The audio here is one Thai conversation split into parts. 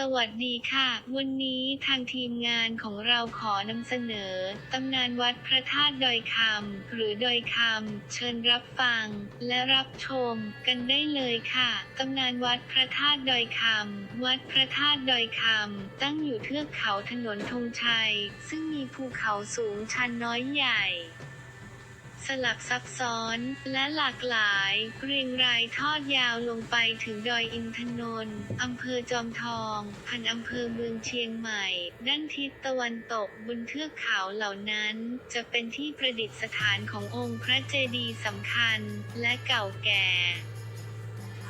สวัสดีค่ะ วันนี้ทางทีมงานของเราขอนำเสนอตำนานวัดพระธาตุดอยคำหรือดอยคำเชิญรับฟัง และรับชมกันได้เลยค่ะตำนานวัดพระธาตุดอยคำวัดพระธาตุดอยคำตั้งอยู่เทือกเขาถนนธงชัย ซึ่งมีภูเขาสูงชันน้อยใหญ่ สลับซับซ้อน และหลากหลาย เรียงรายทอดยาวลงไปถึงดอยอินทนนท์อำเภอจอมทอง พันอำเภอเมืองเชียงใหม่ ด้านทิศตะวันตกบนเทือกเขาเหล่านั้น จะเป็นที่ประดิษฐานขององค์พระเจดีย์สำคัญและเก่าแก่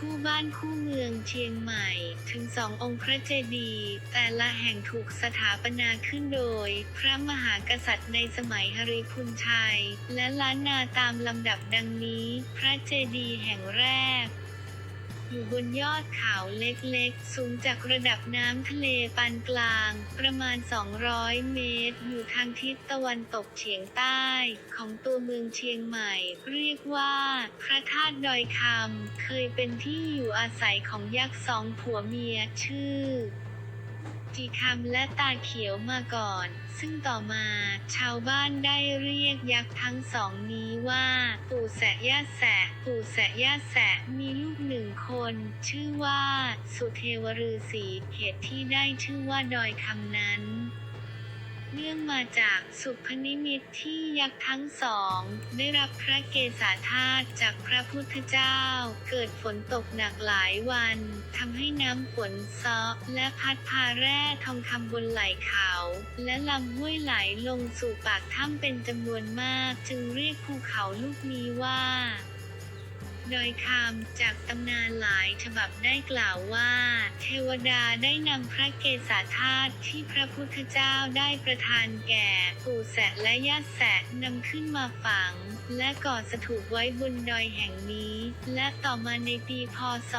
คู่บ้านคู่เมืองเชียงใหม่ ถึงสององค์พระเจดีย์แต่ละแห่งถูกสถาปนาขึ้นโดย พระมหากษัตริย์ในสมัยฮริพุนชัย และล้านนาตามลำดับดังนี้ พระเจดีย์แห่งแรก อยู่บนยอดเขาเล็กๆ สูงจากระดับน้ำทะเลปานกลาง ประมาณ 200 เมตร อยู่ทางทิศตะวันตกเฉียงใต้ ของตัวเมืองเชียงใหม่ เรียกว่า พระธาตุดอยคำ เคยเป็นที่อยู่อาศัยของยักษ์สองผัวเมียชื่อ จีคำและตาเขียวมาก่อน ซึ่งต่อมาชาวบ้านได้เรียกยักษ์ทั้งสองนี้ว่า ปู่แสะย่าแสะ ปู่แสะย่าแสะมีลูกหนึ่งคน ชื่อว่า สุเทวฤาษีเหตุที่ได้ชื่อว่าดอยคำนั้น เนื่องมาจากสุพนิมิตที่ยักษ์ทั้งสอง ได้รับพระเกศาธาตุจากพระพุทธเจ้า เกิดฝนตกหนักหลายวันทำให้น้ำฝนซาะและพัดพาแร่ทองคำบนไหล่เขา และลำห้วยไหลลงสู่ปากถ้ำเป็นจำนวนมาก จึงเรียกภูเขาลูกนี้ว่า ดอยคำจากตำนานหลายฉบับได้กล่าวว่า เทวดาได้นำพระเกศาธาตุที่พระพุทธเจ้าได้ประทานแก่ปู่แสะและย่าแสะนำขึ้นมาฝัง และก่อสถูปไว้บนดอยแห่งนี้ และต่อมาในปีพศ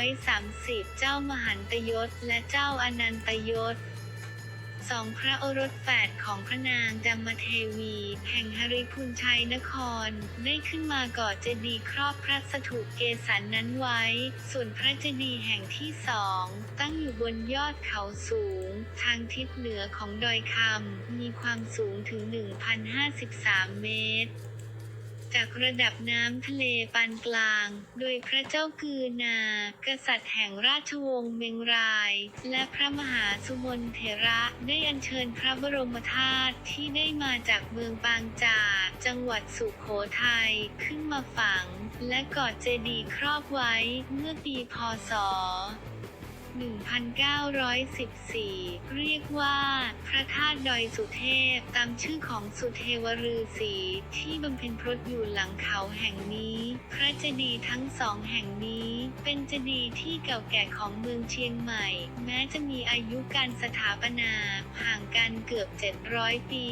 1230 เจ้ามหันตยศและเจ้าอนันตยศ สองพระโอรสแฝดของพระนางจามเทวี แห่งหริพุนชัยนคร ได้ขึ้นมาก่อเจดีย์ครอบพระสถูปเกสันนั้นไว้ ส่วนพระเจดีย์แห่งที่สองตั้งอยู่บนยอดเขาสูง ทางทิศเหนือของดอยคำมีความสูงถึง 1,053 เมตร จากระดับน้ำทะเลปานกลาง โดยพระเจ้ากือนา กษัตริย์แห่งราชวงศ์เมงราย และพระมหาสุมนเถระได้อัญเชิญพระบรมธาตุที่ได้มาจากเมืองปางจาจังหวัดสุโขทัยขึ้นมาฝัง และกอดเจดีย์ครอบไว้เมื่อปีพศ 1914 เรียกว่า พระธาตุดอยสุเทพ ตามชื่อของสุเทวฤาษีที่บำเพ็ญพรตอยู่หลังเขาแห่งนี้ พระเจดีย์ทั้งสองแห่งนี้ เป็นเจดีย์ที่เก่าแก่ของเมืองเชียงใหม่ แม้จะมีอายุการสถาปนาห่างกันเกือบ 700 ปี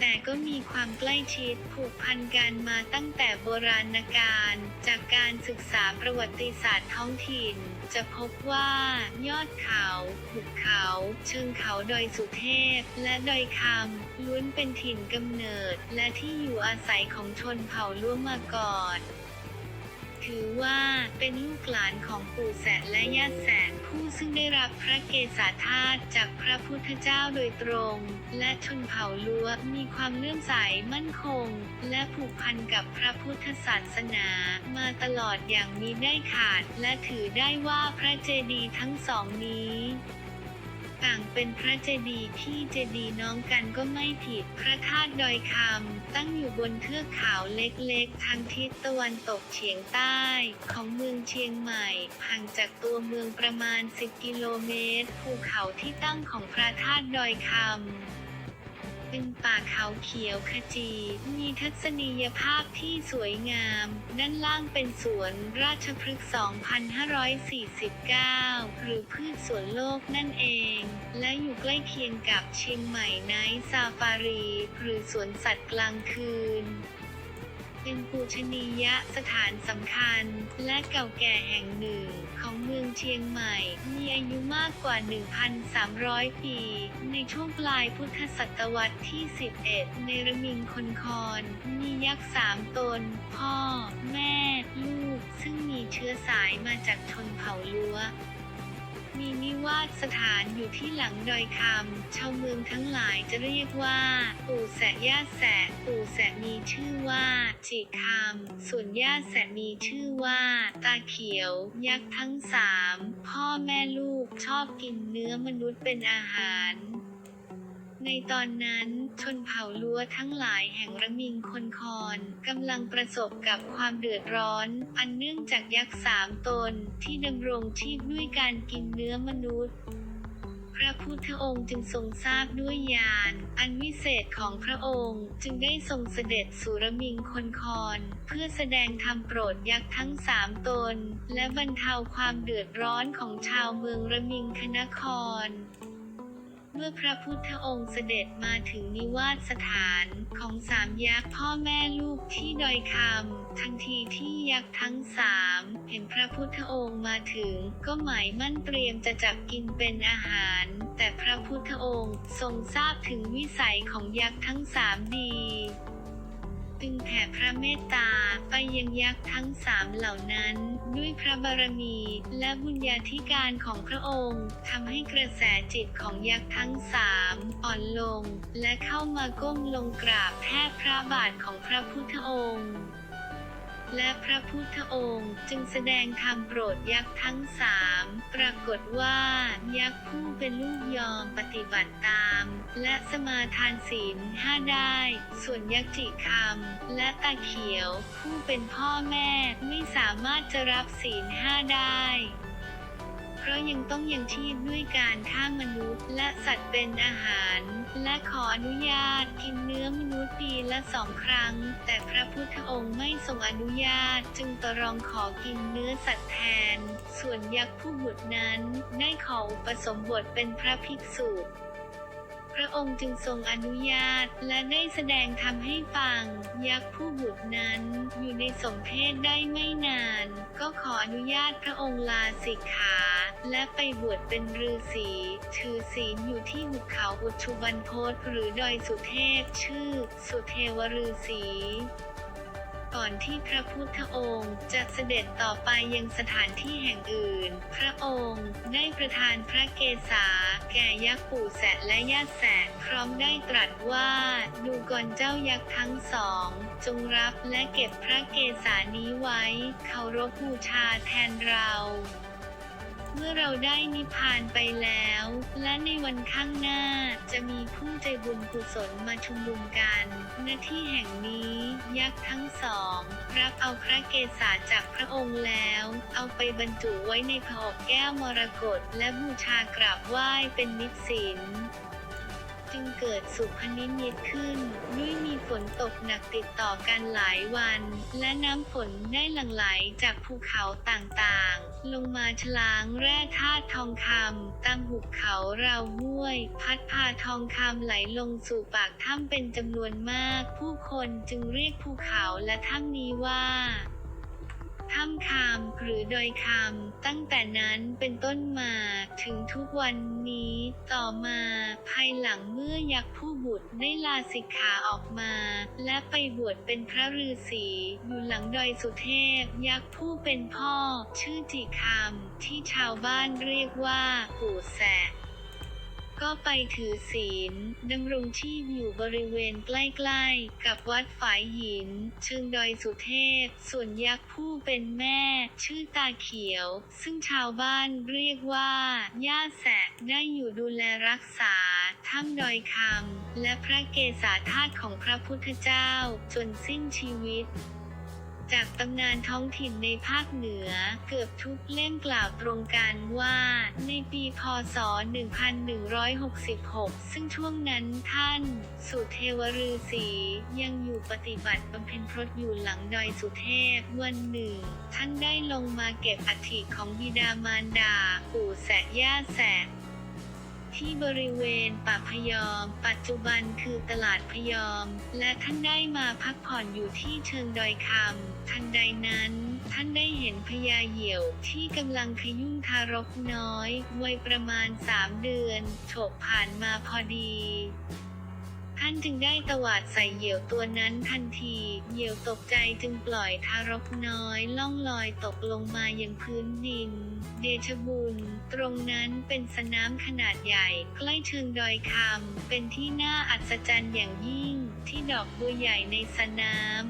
แต่ก็มีความใกล้ชิดผูกพันกันมาตั้งแต่โบราณกาลจากการศึกษาประวัติศาสตร์ท้องถิ่น จะพบว่ายอดเขาหุบเขาเชิงเขาดอยสุเทพ และดอยคำล้วนเป็นถิ่นกำเนิด และที่อยู่อาศัยของชนเผ่าล่วงมาก่อน ถือว่าเป็นลูกหลานของปู่แสะและย่าแสะ ผู้ซึ่งได้รับพระเกศาธาตุจากพระพุทธเจ้าโดยตรง และชนเผ่าลัวมีความเลื่อมใสมั่นคง และผูกพันกับพระพุทธศาสนา มาตลอดอย่างมีได้ขาด และถือได้ว่าพระเจดีย์ทั้งสองนี้ ต่างเป็นพระเจดีย์ที่เจดีย์น้องกันก็ไม่ผิด พระธาตุดอยคำตั้งอยู่บนเทือกเขาเล็กๆ ทางทิศตะวันตกเฉียงใต้ ของเมืองเชียงใหม่ ห่างจากตัวเมืองประมาณ 10 กิโลเมตร ภูเขาที่ตั้งของพระธาตุดอยคำ เป็นป่าเขาเขียวขจี มีทัศนียภาพที่สวยงาม ด้านล่างเป็นสวนราชพฤกษ์ 2549 หรือพืชสวนโลกนั่นเอง และอยู่ใกล้เคียงกับเชียงใหม่ไนท์ซาฟารี หรือสวนสัตว์กลางคืน เป็นปูชนียสถานสำคัญ และเก่าแก่แห่งหนึ่งของเมืองเชียงใหม่ มีอายุมากกว่า 1,300 ปี ในช่วงปลายพุทธศตวรรษที่ 11 ในระมิงคนคอนมียักษ์สามตน พ่อ แม่ ลูก ซึ่งมีเชื้อสายมาจากชนเผ่าลัว วาสสถานอยู่ที่หลังดอยคำชาวเมืองทั้งหลายจะเรียกว่า ปู่แสะย่าแสะปู่แสะมีชื่อว่าจิคำส่วนย่าแสะมีชื่อว่า ตาเขียว ยักษ์ทั้งสามพ่อแม่ลูกชอบกินเนื้อมนุษย์เป็นอาหาร ในตอนนั้น ชนเผ่าลัวทั้งหลายแห่งระมิงคนคอนกำลังประสบกับความเดือดร้อน อันเนื่องจากยักษ์สามตนที่ดำรงชีพด้วยการกินเนื้อมนุษย์พระพุทธองค์จึงทรงทราบด้วยญาณอันวิเศษของพระองค์จึงได้ทรงเสด็จสู่รมิงคนคอนเพื่อแสดงธรรมโปรดยักษ์ทั้งสามตน และบรรเทาความเดือดร้อนของชาวเมืองระมิงคนคร มื่อพระพุทธองค์เสด็จมาถึงนิวาสสถานของสามยักษ์พ่อแม่ลูกที่ดอยคำทันทีที่ยักษ์ทั้งสามเห็นพระพุทธองค์มาถึง ก็หมายมั่นเตรียมจะจับกินเป็นอาหาร แต่พระพุทธองค์ทรงทราบถึงวิสัยของยักษ์ทั้งสามดี จึงแผ่พระเมตตาไปยังยักษ์ทั้งสามเหล่านั้น ด้วยพระบารมีและบุญญาธิการของพระองค์ทำให้กระแสจิตของยักษ์ทั้งสามอ่อนลง และเข้ามาก้มลงกราบแทบพระบาทของพระพุทธองค์ และพระพุทธองค์จึงแสดงธรรมโปรดยักษ์ทั้งสามปรากฏว่ายักษ์ผู้เป็นลูกยอมปฏิบัติตาม และสมาทานศีลห้าได้ ส่วนยักษ์จิคำและตาเขียว ผู้เป็นพ่อแม่ไม่สามารถจะรับศีลห้าได้ เพราะยังต้องยังชีพด้วยการฆ่ามนุษย์ และสัตว์เป็นอาหาร และขออนุญาตกินเนื้อมนุษย์ปีละสองครั้ง แต่พระพุทธองค์ไม่ทรงอนุญาต จึงตรองขอกินเนื้อสัตว์แทน ส่วนยักษ์ผู้บุตรนั้นได้ขออุปสมบทเป็นพระภิกษุพระองค์จึงทรงอนุญาตและได้แสดงธรรมให้ฟัง ยักษ์ผู้บุตรนั้นอยู่ในสมเพศได้ไม่นาน ก็ขออนุญาตพระองค์ลาสิกขา และไปบวชเป็นฤาษีถือศีลอยู่ที่หุบเขาอุชุบันโพธหรือดอยสุเทพชื่อ สุเทวฤาษีก่อนที่พระพุทธองค์จะเสด็จต่อไปยังสถานที่แห่งอื่น พระองค์ได้ประทานพระเกศาแก่ยักษ์ปู่แสะและย่าแสะพร้อมได้ตรัสว่า ดูก่อนเจ้ายักษ์ทั้งสอง จงรับและเก็บพระเกศานี้ไว้ เคารพบูชาแทนเรา เมื่อเราได้นิพพานไปแล้ว และในวันข้างหน้าจะมีผู้ใจบุญกุศลมาชุมนุมกันณที่แห่งนี้ยักษ์ทั้งสอง รับเอาพระเกศาจากพระองค์แล้ว เอาไปบรรจุไว้ในผอบแก้วมรกตและบูชากราบไหว้เป็นนิสิน จึงเกิดสุพนิมิตขึ้น ด้วยมีฝนตกหนักติดต่อกันหลายวัน และน้ำฝนได้หลั่งไหลจากภูเขาต่างๆ ลงมาชล้างแร่ธาตุทองคำตามหุบเขาราวห้วย พัดพาทองคำไหลลงสู่ปากถ้ำเป็นจำนวนมาก ผู้คนจึงเรียกภูเขาและถ้ำนี้ว่า ถ้ำคำหรือดอยคำตั้งแต่นั้นเป็นต้นมาถึงทุกวันนี้ต่อมาภายหลังเมื่อยักษ์ผู้บุตรได้ลาสิกขาออกมา และไปบวชเป็นพระฤาษีอยู่หลังดอยสุเทพ ยักษ์ผู้เป็นพ่อ ชื่อจิคำที่ชาวบ้านเรียกว่าปู่แสะ ก็ไปถือศีลดำรงชีพอยู่บริเวณใกล้ๆ กับวัดฝายหิน เชิงดอยสุเทพ ส่วนยักษ์ผู้เป็นแม่ ชื่อตาเขียว ซึ่งชาวบ้านเรียกว่า ย่าแสะได้อยู่ดูแลรักษาถ้ำดอยคำและพระเกศาธาตุของพระพุทธเจ้าจนสิ้นชีวิต จากตำนานท้องถิ่นในภาคเหนือ เกือบทุกเล่มกล่าวตรงกันว่า ในปีพศ 1166 ซึ่งช่วงนั้นท่าน สุเทวฤาษียังอยู่ปฏิบัติบำเพ็ญพรตอยู่หลังดอยสุเทพวันหนึ่ง ท่านได้ลงมาเก็บอัฐิของบิดามารดา ปู่แสะย่าแสะ ที่บริเวณป่าพยอม ปัจจุบันคือตลาดพยอม และท่านได้มาพักผ่อนอยู่ที่เชิงดอยคำทันใดนั้น ท่านได้เห็นพญาเหยี่ยวที่กำลังขยุ่งทารกน้อย วัยประมาณสามเดือนโฉบผ่านมาพอดี ท่านจึงได้ตวาดใส่เหยี่ยวตัวนั้นทันที เหยี่ยวตกใจจึงปล่อยทารกน้อยล่องลอยตกลงมายังพื้นดิน เดชบุญ ตรงนั้นเป็นสนามขนาดใหญ่ ใกล้เชิงดอยคำ เป็นที่น่าอัศจรรย์อย่างยิ่ง ที่ดอกบัวใหญ่ในสนาม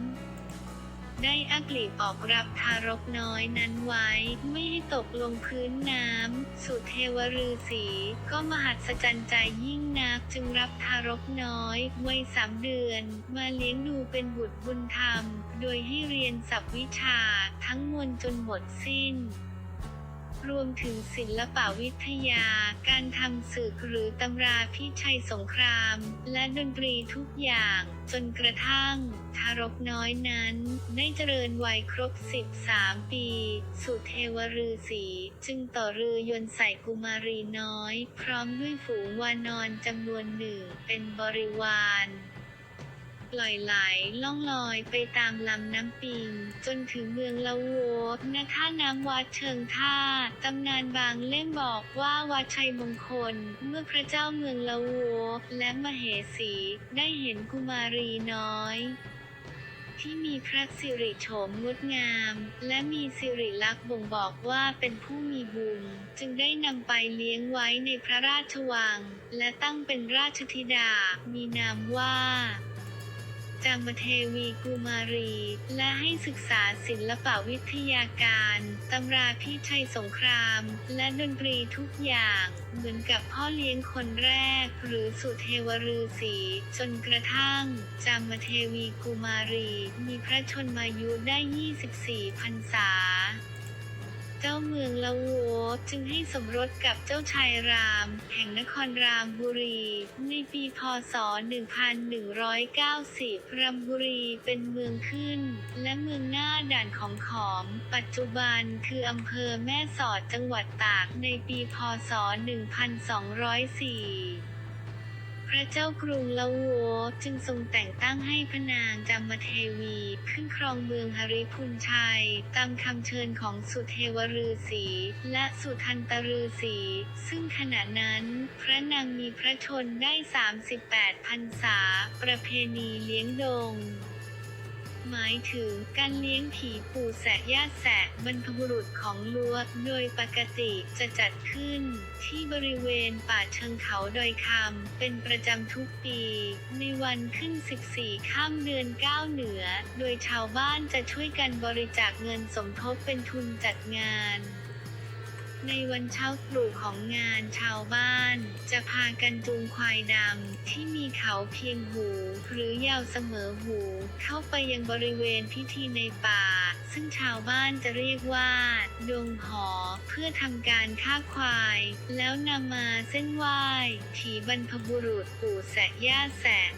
ได้อักลีบออกรับทารกน้อยนั้นไว้ ไม่ให้ตกลงพื้นน้ำ สุเทวฤาษีก็มหัศจรรย์ใจยิ่งนักจึงรับทารกน้อยวัยสามเดือน มาเลี้ยงดูเป็นบุตรบุญธรรม โดยให้เรียนศัพท์วิชาทั้งมวลจนหมดสิ้น รวมถึงศิลปวิทยา การทำศึกหรือตำราพิชัยสงคราม และดนตรีทุกอย่าง จนกระทั่ง ทารกน้อยนั้น ได้เจริญวัยครบ 13 ปี สุเทวฤาษีจึงต่อเรือยนใส่กุมารีน้อย พร้อมด้วยฝูงวานอนจำนวนหนึ่งเป็นบริวาร ปล่อยไหลล่องลอยไปตามลำน้ำปิง จนถึงเมืองละโวณท่าน้ำวัดเชิงท่าตำนานบางเล่มบอกว่าวัดชัยมงคล เมื่อพระเจ้าเมืองละโวและมเหสีได้เห็นกุมารีน้อยที่มีพระสิริโฉมงดงาม และมีสิริลักษณ์บ่งบอกว่าเป็นผู้มีบุญ จึงได้นำไปเลี้ยงไว้ในพระราชวัง และตั้งเป็นราชธิดา มีนามว่า จามเทวีกุมารี และให้ศึกษาศิลปวิทยาการ ตำราพิชัยสงคราม และดนตรีทุกอย่าง เหมือนกับพ่อเลี้ยงคนแรก หรือสุเทวฤาษีจนกระทั่ง จามเทวีกุมารี มีพระชนมายุได้ 24 พรรษา เจ้าเมืองละโวจึงให้สมรสกับเจ้าชายราม แห่งนครรามบุรี ในปีพศ 1190 รามบุรีเป็นเมืองขึ้น และเมืองหน้าด่านของขอม ปัจจุบันคืออำเภอแม่สอดจังหวัดตากในปีพศ 1204 พระเจ้ากรุงละโวจึงทรงแต่งตั้งให้พระนางจามเทวี ขึ้นครองเมืองหริพุนชัย ตามคำเชิญของสุเทวฤาษีและสุทันตฤาษีซึ่งขณะนั้นพระนางมีพระชนได้ 38พรรษา ประเพณีเลี้ยงดง หมายถึงการเลี้ยงผีปู่แสะย่าแสะบรรพบุรุษของลัว โดยปกติจะจัดขึ้น ที่บริเวณป่าเชิงเขาดอยคำเป็นประจำทุกปี ในวันขึ้น 14 ข้ามเดือน 9 เหนือ โดยชาวบ้านจะช่วยกันบริจาคเงินสมทบเป็นทุนจัดงาน ในวันเช้าตรู่ของงานชาวบ้าน จะพากันจูงควายดำที่มีเขาเพียงหู หรือยาวเสมอหู เข้าไปยังบริเวณพิธีในป่า ซึ่งชาวบ้านจะเรียกว่าดงหอ เพื่อทำการฆ่าควาย แล้วนำมาเส้นไหว้ผีบรรพบุรุษปู่แสะย่าแสะ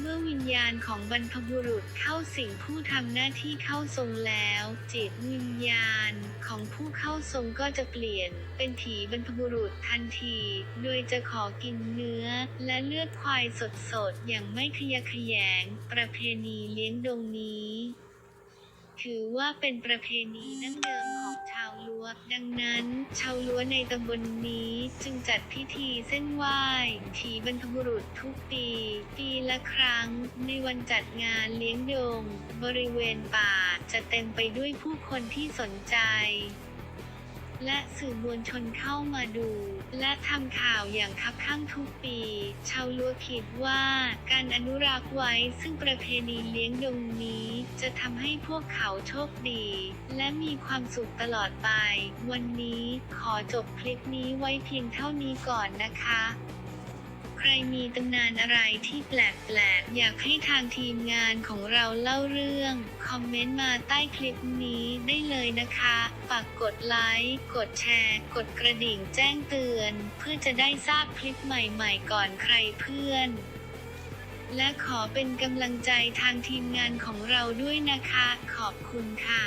เมื่อวิญญาณของบรรพบุรุษเข้าสิงผู้ทำหน้าที่เข้าทรงแล้ว จิตวิญญาณของผู้เข้าทรงก็จะเปลี่ยน เป็นผีบรรพบุรุษทันที โดยจะขอกินเนื้อ และเลือดควายสดๆอย่างไม่ขยะแขยง ประเพณีเลี้ยงดงนี้ ถือว่าเป็นประเพณีดั้งเดิมของชาวล้วดังนั้น ชาวล้วในตำบลนนี้จึงจัดพิธีเส้นไหว้ถีบรรพบุรุษทุกปี ปีละครั้ง ในวันจัดงานเลี้ยงยงบริเวณป่าจะเต็มไปด้วยผู้คนที่สนใจ และสื่อมวลชนเข้ามาดู และทำข่าวอย่างคับข้างทุกปี ชาวลัวคิดว่า การอนุรักษ์ไว้ซึ่งประเพณีเลี้ยงดงนี้ จะทำให้พวกเขาโชคดี และมีความสุขตลอดไป วันนี้ขอจบคลิปนี้ไว้เพียงเท่านี้ก่อนนะคะ ใครมีตำนานอะไรที่แปลกๆ อยากให้ทางทีมงานของเราเล่าเรื่อง คอมเมนต์มาใต้คลิปนี้ได้เลยนะคะ ฝากกดไลค์ กดแชร์ กดกระดิ่งแจ้งเตือน เพื่อจะได้ทราบคลิปใหม่ๆ ก่อนใครเพื่อน และขอเป็นกำลังใจทางทีมงานของเราด้วยนะคะ ขอบคุณค่ะ